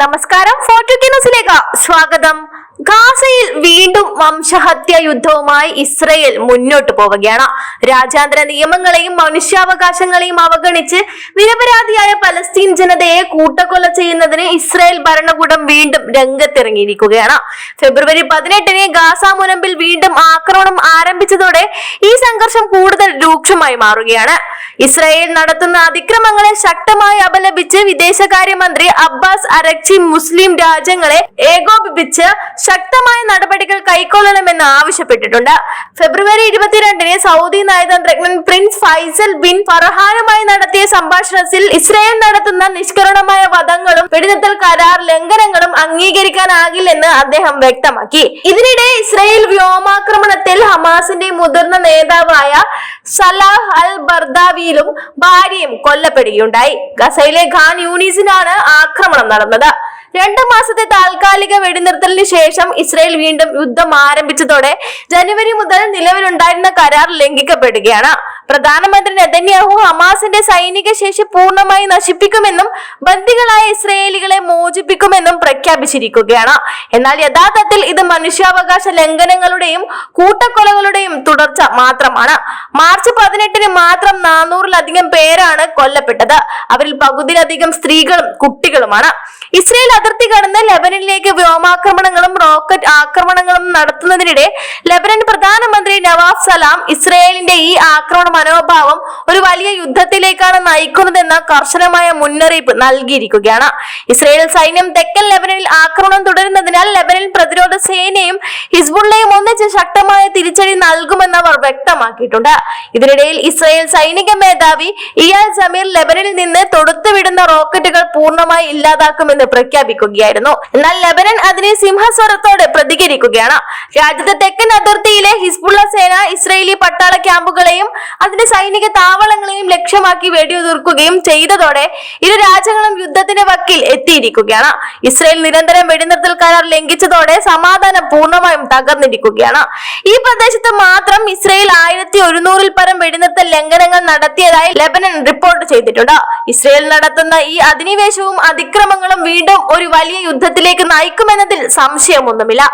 നമസ്കാരം ഫോർട്ടു ന്യൂസിലേക്ക് സ്വാഗതം. ഗാസയിൽ വീണ്ടും വംശഹത്യ യുദ്ധവുമായി ഇസ്രയേൽ മുന്നോട്ട് പോവുകയാണ്. രാജ്യാന്തര നിയമങ്ങളെയും മനുഷ്യാവകാശങ്ങളെയും അവഗണിച്ച് നിരപരാധിയായ പലസ്തീൻ ജനതയെ കൂട്ടക്കൊല ചെയ്യുന്നതിന് ഇസ്രയേൽ ഭരണകൂടം വീണ്ടും രംഗത്തിറങ്ങിയിരിക്കുകയാണ്. ഫെബ്രുവരി പതിനെട്ടിന് ഗാസ മുനമ്പിൽ വീണ്ടും ആക്രമണം ആരംഭിച്ചതോടെ ഈ സംഘർഷം കൂടുതൽ രൂക്ഷമായി മാറുകയാണ്. ഇസ്രായേൽ നടത്തുന്ന അതിക്രമങ്ങളെ ശക്തമായി അപലപിച്ച് വിദേശകാര്യമന്ത്രി അബ്ബാസ് അരക്ചി മുസ്ലിം രാജ്യങ്ങളെ ഏകോപിപ്പിച്ച് ശക്തമായ നടപടികൾ കൈക്കൊള്ളണമെന്ന് ആവശ്യപ്പെട്ടിട്ടുണ്ട്. ഫെബ്രുവരി ഇരുപത്തിരണ്ടിന് സൗദി നയതന്ത്രജ്ഞൻ പ്രിൻസ് ഫൈസൽ ബിൻ ഫർഹാനുമായി നടത്തിയ സംഭാഷണത്തിൽ ഇസ്രായേൽ നടത്തുന്ന നിഷ്കരണമായ വധങ്ങളും വെടിനിർത്തൽ കരാർ ലംഘനങ്ങളും അംഗീകരിക്കാനാകില്ലെന്ന് അദ്ദേഹം വ്യക്തമാക്കി. ഇതിനിടെ ഇസ്രായേൽ വ്യോമാക്രമണത്തിൽ ഹമാസിന്റെ മുതിർന്ന നേതാവായ സലാഹ് അൽ ബർദാവിയിലും ഭാര്യയും കൊല്ലപ്പെടുകയുണ്ടായി. ഗസയിലെ ഖാൻ യൂണീസിനാണ് ആക്രമണം നടന്നത്. രണ്ടു മാസത്തെ താൽക്കാലിക വെടിനിർത്തലിന് ശേഷം ഇസ്രായേൽ വീണ്ടും യുദ്ധം ആരംഭിച്ചതോടെ ജനുവരി മുതൽ നിലവിലുണ്ടായിരുന്ന കരാർ ലംഘിക്കപ്പെടുകയാണ്. പ്രധാനമന്ത്രി നെതന്യാഹു ഹമാസിന്റെ സൈനിക ശേഷി പൂർണമായി നശിപ്പിക്കുമെന്നും ബന്ദികളായ ഇസ്രയേലികളെ മോചിപ്പിക്കുമെന്നും പ്രഖ്യാപിച്ചിരിക്കുകയാണ്. എന്നാൽ യഥാർത്ഥത്തിൽ ഇത് മനുഷ്യാവകാശ ലംഘനങ്ങളുടെയും കൂട്ടക്കൊലകളുടെയും തുടർച്ച മാത്രമാണ്. മാർച്ച് പതിനെട്ടിന് മാത്രം നാനൂറിലധികം പേരാണ് കൊല്ലപ്പെട്ടത്. അവരിൽ പകുതിയിലധികം സ്ത്രീകളും കുട്ടികളുമാണ്. ഇസ്രയേൽ അതിർത്തി കടന്ന് ലെബനനിലേക്ക് വ്യോമാക്രമണങ്ങളും റോക്കറ്റ് ആക്രമണങ്ങളും നടത്തുന്നതിനിടെ ലെബനൻ പ്രധാനമന്ത്രി നവാസ് സലാം ഇസ്രയേലിന്റെ ഈ ആക്രമണ മനോഭാവം ഒരു വലിയ യുദ്ധത്തിലേക്കാണ് നയിക്കുന്നതെന്ന കർശനമായ മുന്നറിയിപ്പ് നൽകിയിരിക്കുകയാണ്. ഇസ്രയേൽ സൈന്യം തെക്കൻ ലെബനനിൽ ആക്രമണം തുടരുന്നതിനാൽ ലെബനൻ പ്രതിരോധ സേനയും ഹിസ്ബുള്ളയും ഒന്നിച്ച് ശക്തമായ തിരിച്ചടി നൽകുമെന്ന് അവർ വ്യക്തമാക്കിയിട്ടുണ്ട്. ഇതിനിടയിൽ ഇസ്രയേൽ സൈനിക മേധാവി ഇയാൽ സമീർ ലെബനനിൽ നിന്ന് തൊടുത്തുവിടുന്ന പൂർണമായി ഇല്ലാതാക്കുമെന്ന് പ്രഖ്യാപിക്കുകയായിരുന്നു. എന്നാൽ ലെബനൻ അതിനെ സിംഹസ്വരത്തോടെ പ്രതികരിക്കുകയാണ്. രാജ്യത്തെ തെക്കൻ അതിർത്തിയിലെ ഹിസ്ബുള്ള സേന ഇസ്രയേലി പട്ടാള ക്യാമ്പുകളെയും അതിന്റെ സൈനിക താവളങ്ങളെയും ലക്ഷ്യമാക്കി വെടിയുതിർക്കുകയും ചെയ്തതോടെ ഇരു രാജ്യങ്ങളും യുദ്ധത്തിന്റെ വക്കിൽ എത്തിയിരിക്കുകയാണ്. ഇസ്രയേൽ നിരന്തരം വെടിനിർത്തൽ കരാർ ലംഘിച്ചതോടെ സമാധാനം പൂർണമായും തകർന്നിരിക്കുകയാണ്. ഈ പ്രദേശത്ത് മാത്രം ഇസ്രയേൽ ആയിരത്തി ഒരുന്നൂറിൽ പരം വെടിനിർത്തൽ ലംഘനങ്ങൾ നടത്തിയതായി ലെബനൻ റിപ്പോർട്ട് ചെയ്തിട്ടുണ്ട്. ഇസ്രയേൽ നടത്തുന്ന ഈ അധിനിവേശവും അതിക്രമങ്ങളും വീണ്ടും ഒരു വലിയ യുദ്ധത്തിലേക്ക് നയിക്കുമെന്നതിൽ സംശയമൊന്നുമില്ല.